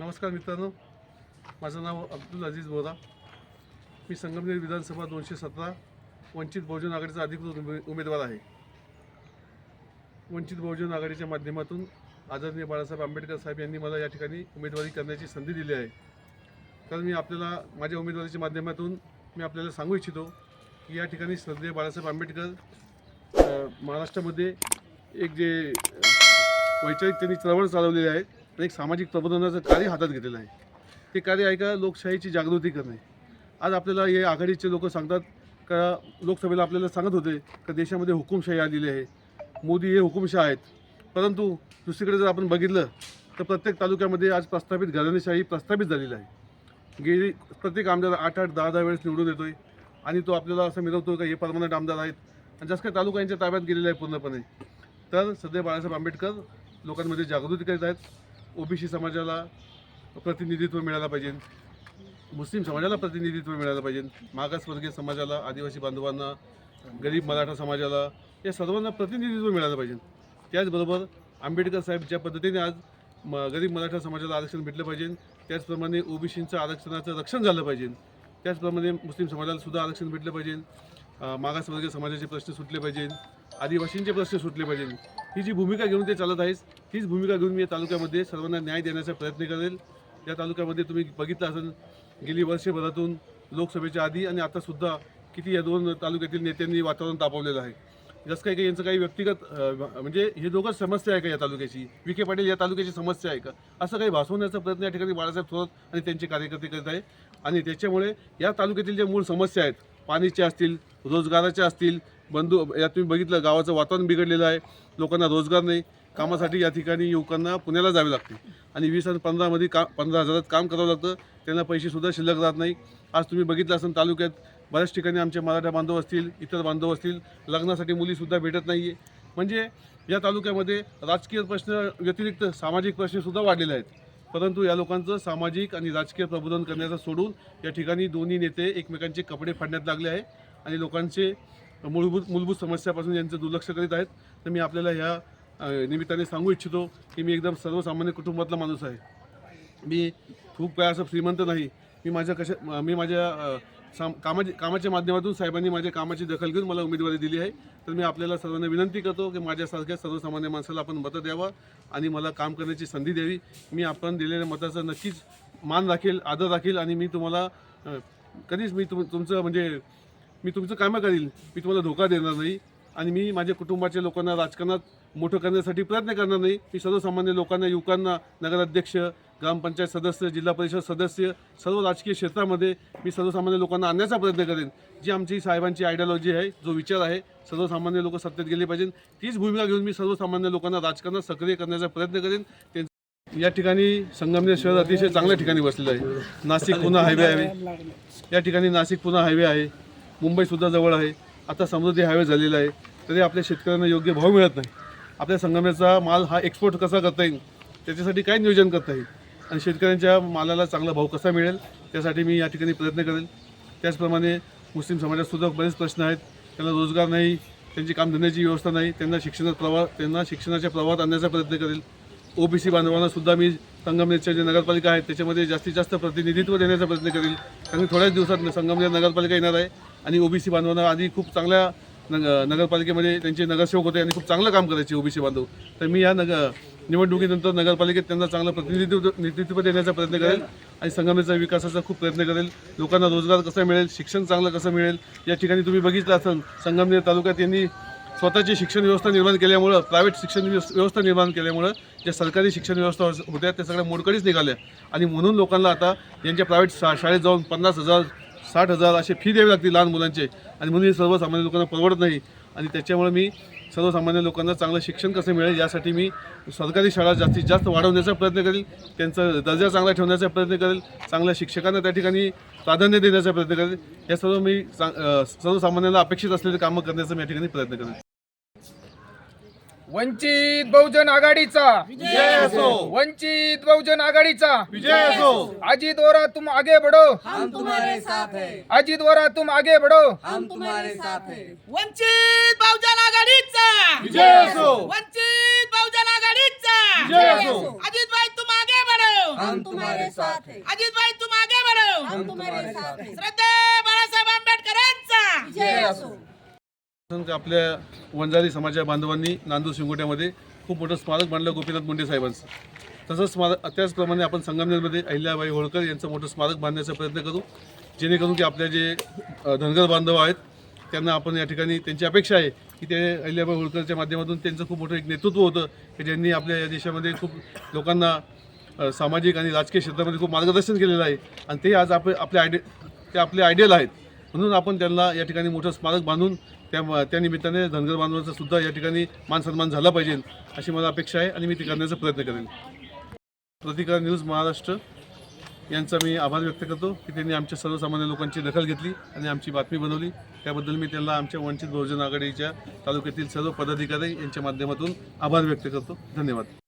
नमस्कार मित्रांनो. माझं नाव अब्दुल अजीज बोरा. मी संगमनेर विधानसभा दोनशे सतरा वंचित बहुजन आघाडीचा अधिकृत उमे- उमेदवार आहे. वंचित बहुजन आघाडीच्या माध्यमातून आदरणीय बाळासाहेब आंबेडकर साहेब यांनी मला या ठिकाणी उमेदवारी करण्याची संधी दिली आहे. तर मी आपल्याला माझ्या उमेदवारीच्या माध्यमातून मी आपल्याला सांगू इच्छितो की या ठिकाणी श्रद्धेय बाळासाहेब आंबेडकर महाराष्ट्रामध्ये एक जे वैचारिक त्यांनी चळवळ चालवलेली आहे आणि एक सामाजिक प्रबोधनाचं कार्य हातात घेतलेलं आहे. ते कार्य ऐका लोकशाहीची जागृती करणे. आज आपल्याला हे आघाडीचे लोक सांगतात का लोकसभेला आपल्याला सांगत होते का देशामध्ये हुकुमशाही आलेली आहे. मोदी हे हुकुमशाह आहेत. परंतु दुसरीकडे जर आपण बघितलं तर प्रत्येक तालुक्यामध्ये आज प्रस्थापित घराणेशाही प्रस्थापित झालेली आहे. गेली प्रत्येक आमदार आठ आठ दहा दहा वेळेस निवडून येतोय आणि तो आपल्याला असं मिळवतो का हे परमनंट आमदार आहेत. आणि जसं काय तालुका यांच्या ताब्यात गेलेला आहे पूर्णपणे. तर सध्या बाळासाहेब आंबेडकर लोकांमध्ये जागृती करीत आहेत. ओबीसी समाजाला प्रतिनिधित्व मिळालं पाहिजे. मुस्लिम समाजाला प्रतिनिधित्व मिळालं पाहिजे. मागासवर्गीय समाजाला आदिवासी बांधवांना गरीब मराठा समाजाला या सर्वांना प्रतिनिधित्व मिळालं पाहिजे. त्याचबरोबर आंबेडकर साहेब ज्या पद्धतीने आज म गरीब मराठा समाजाला आरक्षण भेटलं पाहिजे त्याचप्रमाणे ओबीसींचं आरक्षणाचं रक्षण झालं पाहिजे. त्याचप्रमाणे मुस्लिम समाजाला सुद्धा आरक्षण भेटलं पाहिजे. मागासवर्गीय समाजाचे प्रश्न सुटले पाहिजे. आदिवासींचे प्रश्न सुटले पाहिजे. ही जी भूमिका घेऊन ते चालत आहेस हीच भूमिका घेऊन मी या तालुक्यामध्ये सर्वांना न्याय देण्याचा प्रयत्न करेल. या तालुक्यामध्ये तुम्ही बघितलं असेल गेली वर्षभरातून लोकसभेच्या आधी आणि आतासुद्धा किती या दोन तालुक्यातील नेत्यांनी वातावरण तापवलेलं आहे. जसं काही काही यांचं काही व्यक्तिगत म्हणजे हे दोघं समस्या आहे का या तालुक्याची? विखे पाटील या तालुक्याची समस्या आहे का? असं काही भासवण्याचा प्रयत्न या ठिकाणी बाळासाहेब थोरात आणि त्यांचे कार्यकर्ते करत आहे आणि त्याच्यामुळे या तालुक्यातील ज्या मूळ समस्या आहेत पाणीच्या असतील रोजगाराच्या असतील. बंधू यात तुम्ही बघितलं गावाचं वातावरण बिघडलेलं आहे. लोकांना रोजगार नाही. कामासाठी या ठिकाणी युवकांना पुण्याला जावे लागते. आणि वीस आणि पंधरामध्ये का पंधरा हजारात काम करावं लागतं. त्यांना पैसेसुद्धा शिल्लक राहत नाही. आज तुम्ही बघितलं असेल तालुक्यात बऱ्याच ठिकाणी आमचे मराठा बांधव असतील इतर बांधव असतील लग्नासाठी मुलीसुद्धा भेटत नाही आहे म्हणजे या तालुक्यामध्ये राजकीय प्रश्न व्यतिरिक्त सामाजिक प्रश्नसुद्धा वाढलेले आहेत. परंतु या लोकांचं सामाजिक आणि राजकीय प्रबोधन करण्याचं सोडून या ठिकाणी दोन्ही नेते एकमेकांचे कपडे फाडण्यात लागले आहे. आणि लोकांचे मूलभूत मूलभूत समस्यापासून यांचं दुर्लक्ष करीत आहेत तर मी आपल्याला ह्या निमित्ताने सांगू इच्छितो की मी एकदम सर्वसामान्य कुटुंबातला माणूस आहे. मी खूप काय असं श्रीमंत नाही. मी माझ्या कशा मी माझ्या साम कामाच्या कामाच्या माध्यमातून साहेबांनी माझ्या कामाची दखल घेऊन मला उमेदवारी दिली आहे. तर मी आपल्याला सर्वांना विनंती करतो की माझ्यासारख्या सर्वसामान्य माणसाला आपण मतं द्यावं आणि मला काम करण्याची संधी द्यावी. मी आपण दिलेल्या मताचा नक्कीच मान राखेल आदर राखेल आणि मी तुम्हाला कधीच मी तुम तुमचं म्हणजे मी तुमचं कामं करील. मी तुम्हाला धोका देणार नाही. आणि मी माझ्या कुटुंबाच्या लोकांना राजकारणात मोठं करण्यासाठी प्रयत्न करणार नाही. मी सर्वसामान्य लोकांना युवकांना नगराध्यक्ष ग्रामपंचायत सदस्य जिल्हा परिषद सदस्य सर्व राजकीय क्षेत्रामध्ये मी सर्वसामान्य लोकांना आणण्याचा प्रयत्न करेन. जी आमची साहेबांची आयडियॉलॉजी आहे जो विचार आहे सर्वसामान्य लोक सत्तेत गेले पाहिजेत. तीच भूमिका घेऊन मी सर्वसामान्य लोकांना राजकारणात सक्रिय करण्याचा प्रयत्न करेन. या ठिकाणी संगमनेर शहर अतिशय चांगल्या ठिकाणी बसलेलं आहे. नाशिक पुणे हायवे आहे. या ठिकाणी नाशिक पुणे हायवे आहे. मुंबईसुद्धा जवळ आहे. आता समृद्धी हायवे झालेला आहे. तरी आपल्या शेतकऱ्यांना योग्य भाव मिळत नाही. आपल्या संगमनेरचा माल हा एक्सपोर्ट कसा करता येईल? त्याच्यासाठी काय नियोजन करता येईल? आणि शेतकऱ्यांच्या मालाला चांगला भाव कसा मिळेल? त्यासाठी मी या ठिकाणी प्रयत्न करेल. त्याचप्रमाणे मुस्लिम समाजातसुद्धा बरेच प्रश्न आहेत. त्यांना रोजगार नाही त्यांची कामधंद्याची व्यवस्था नाही त्यांना शिक्षणात प्रवाह त्यांना शिक्षणाच्या प्रवाहात आणण्याचा प्रयत्न करेल. ओबीसी सी बांधवांनासुद्धा मी संगमनेरच्या जे नगरपालिका आहेत त्याच्यामध्ये जास्तीत जास्त प्रतिनिधित्व देण्याचा प्रयत्न करेल. कारण थोड्याच दिवसात संगमनेर नगरपालिका येणार आहे. आणि ओबीसी बांधवांना आधी खूप चांगल्या नग नगरपालिकेमध्ये त्यांचे नगरसेवक होते आणि खूप चांगलं काम करायचे ओबीसी बांधव. तर मी या नग निवडणुकीनंतर नगरपालिकेत त्यांना चांगलं प्रतिनिधित्व नेतृत्व देण्याचा प्रयत्न करेल आणि संगमनेरच्या विकासाचा खूप प्रयत्न करेल. लोकांना रोजगार कसा मिळेल शिक्षण चांगलं कसं मिळेल या ठिकाणी तुम्ही बघितलं असाल संगमनेर तालुक्यात यांनी स्वतःची शिक्षण व्यवस्था निर्माण केल्यामुळं प्रायव्हेट शिक्षण व्यवस्था निर्माण केल्यामुळं ज्या सरकारी शिक्षण व्यवस्था होत्या त्या सगळ्या मोडकळीच निघाल्या. आणि म्हणून लोकांना आता यांच्या प्रायव्हेट शा शाळेत जाऊन पन्नास हजार साठ हजार असे फी द्यावी लागते लहान मुलांचे. आणि म्हणून हे सर्वसामान्य लोकांना परवडत नाही. आणि त्याच्यामुळे मी सर्वसामान्य लोकांना चांगलं शिक्षण कसं मिळेल यासाठी मी सरकारी शाळा जास्तीत जास्त वाढवण्याचा प्रयत्न करेल. त्यांचा दर्जा चांगला ठेवण्याचा प्रयत्न करेल. चांगल्या शिक्षकांना त्या ठिकाणी प्राधान्य देण्याचा प्रयत्न करेल. या सर्व मी चा- सर्वसामान्यांना अपेक्षित असलेले कामं करण्याचा मी या ठिकाणी प्रयत्न करेल वंचित बहुजन आघाडीचा. विजय असो. वंचित बहुजन आघाडीचा. विजय असो. अजित वोरा तुम आगे बढ़ो. हम तुम्हारे साथ हैं. अजित वोरा तुम आगे बढ़ो. हम तुम्हारे साथ हैं. वंचित बहुजन आघाडीचा. विजय असो. वंचित बहुजन आघाडीचा. विजय असो. अजित भाई तुम आगे बढ़ो. हम तुम्हारे साथ हैं. अजित भाई तुम आगे बढ़ो. हम तुम्हारे साथ हैं. श्रद्धे बाळासाहेब आंबेडकरांचा. जय असो. आपल्या वंजारी समाजा बांधवांनी नांदूर शिंगोट्यामध्ये खूप मोठं स्मारक बांधलं गोपीनाथ मुंडे साहेबांचं. तसंच स्मारक त्याचप्रमाणे आपण संगमनेरमध्ये अहिल्याबाई होळकर यांचं मोठं स्मारक बांधण्याचा प्रयत्न करू जेणेकरून की आपल्या जे धनगर बांधव आहेत त्यांना आपण या ठिकाणी त्यांची अपेक्षा आहे की ते अहिल्याबाई होळकरच्या माध्यमातून त्यांचं खूप मोठं एक नेतृत्व होतं की ज्यांनी आपल्या या देशामध्ये खूप लोकांना सामाजिक आणि राजकीय क्षेत्रामध्ये खूप मार्गदर्शन केलेलं आहे. आणि ते आज आप आपले आयडि ते आपले आयडियल आहेत. म्हणून आपण त्यांना या ठिकाणी मोठं स्मारक बांधून त्या त्या निमित्ताने धनगर बांधवांचा सुद्धा या ठिकाणी मान सन्मान झाला पाहिजे अशी मला अपेक्षा आहे आणि मी ती करण्याचा प्रयत्न करेन. प्रतिकार न्यूज महाराष्ट्र यांचा मी आभार व्यक्त करतो की त्यांनी आमच्या सर्वसामान्य लोकांची दखल घेतली आणि आमची बातमी बनवली. त्याबद्दल मी त्यांना आमच्या वंचित बहुजन आघाडीच्या तालुक्यातील सर्व पदाधिकारी यांच्या माध्यमातून आभार व्यक्त करतो. धन्यवाद.